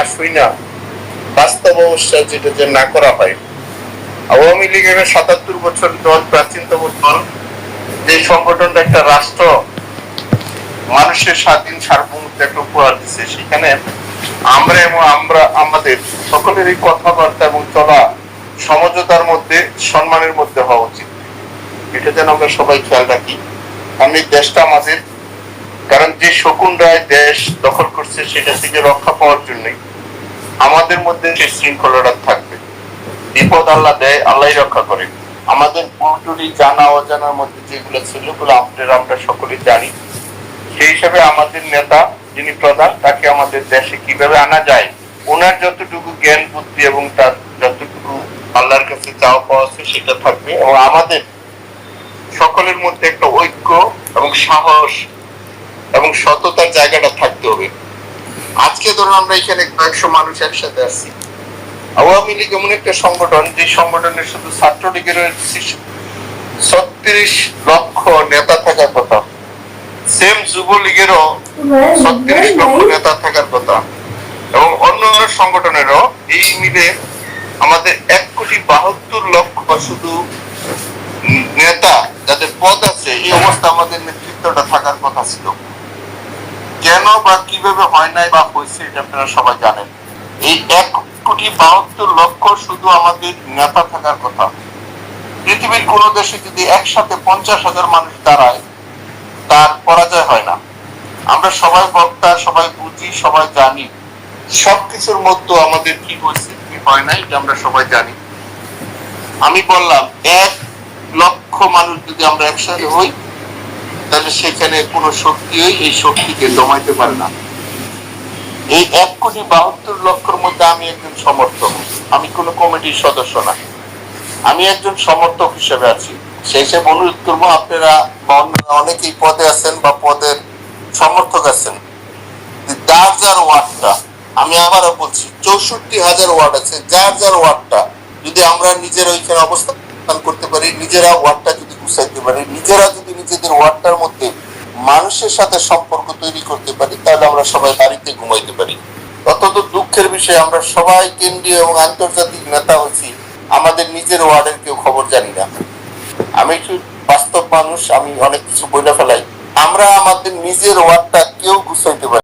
না না বাস্তব অবস্থায় যেটা যে না করা হয়। আওয়ামী লীগের সাতাত্তর বছর দল, প্রাচীনতম দল, যে সংগঠনটা একটা রাষ্ট্র মানুষের স্বাধীন সার্বভৌমত্ব উপহার দিচ্ছে সেখানে আমরা এবং আমরা, আমাদের কথাবার্তা এবং চলা সমঝোতার মধ্যে, সম্মানের মধ্যে হওয়া উচিত। এটা যেন আমরা সবাই খেয়াল রাখি। এই দেশটা আমাদের, কারণ যে শকুন রায় দেশ দখল করছে, সেটা থেকে রক্ষা পাওয়ার জন্যই। আমাদের মধ্যে সেই শৃঙ্খলাটা থাকবে, বিপদ আল্লাহ দেয় আল্লাহ রক্ষা করে। আমাদের পুরোটুরি জানা, অজানার মধ্যে যেগুলো ছিল, ওগুলো আমরা সকলে জানি। সেই হিসাবে আমাদের নেতা যিনি প্রধান, তাকে আমাদের দেশে কীভাবে আনা যায়, ওনার যতটুকু জ্ঞান, বুদ্ধি এবং তার যতটুকু আল্লাহর কাছে চাওয়া পাওয়া আছে, সেটা থাকবে। এবং আমাদের সকলের মধ্যে একটা ঐক্য এবং সাহস এবং সততার জায়গাটা থাকতে হবে। আজকে ধরুন আমরা এখানে কয়েকশো মানুষ একসাথে আসছি আওয়ামী লীগ এমন একটা সংগঠন, যে সংগঠনের শুধু ছাত্রলীগের ছত্রিশ লক্ষ নেতা থাকার কথা। সেম যুবলীগেরও ছত্রিশ লক্ষ নেতা থাকার কথা। এবং অন্য অন্য সংগঠনেরও এই মিলে আমাদের এক কোটি বাহাত্তর লক্ষ শুধু নেতা যাদের পদ আছে, এই অবস্থা আমাদের নেতৃত্বটা থাকার কথা ছিল। কেন বা কীভাবে হয় নাই বা হয়েছে এটা আপনারা সবাই জানেন। এই এক কোটি বাহাত্তর লক্ষ শুধু আমাদের নেতা থাকার কথা। পৃথিবীর কোন দেশে যদি একসাথে পঞ্চাশ হাজার মানুষ দাঁড়ায়, তার পরাজয় হয় না। আমরা সবাই বক্তা, সবাই বুঝি, সবাই জানি। সবকিছুর মধ্যে আমাদের কি হয়েছে, কি হয় না এটা আমরা সবাই জানি। আমি বললাম, এক লক্ষ মানুষ যদি আমরা একসাথে হই তাহলে সেখানে কোনো শক্তিই এই শক্তিকে দমাইতে পারে না। এই এক কোটি বাহাত্তর লক্ষের মধ্যে আমি একজন সমর্থক। আমি কোনো কমিটির সদস্য না। আমি একজন সমর্থক হিসেবে আছি। সেই হিসেবে অনুরোধ করব, আপনারা অনেকেই পদে আছেন বা পদের সমর্থক আছেন। যার যার ওয়ার্ডটা, আমি আবারও বলছি, চৌষট্টি হাজার ওয়ার্ড আছে, যার যার ওয়ার্ডটা, যদি আমরা নিজের ওইখানে অবস্থান করতে পারি, নিজেরা ওয়ার্ডটা গুছাইতে পারি নিজেরা যদি নিজেদের ওয়ার্ডটার মধ্যে মানুষের সাথে সম্পর্ক তৈরি করতে পারি, তাহলে আমরা সবাই বাড়িতে ঘুমাইতে পারি। অত্যন্ত দুঃখের বিষয়, আমরা সবাই কেন্দ্রীয় এবং আন্তর্জাতিক নেতা হচ্ছি আমাদের নিজের ওয়ার্ডের কেউ খবর জানি না। আমি একটু বাস্তব মানুষ, আমি অনেক কিছু বলে ফেলাই। আমরা আমাদের নিজের ওয়ার্ডটা কেউ গুছাইতে পারি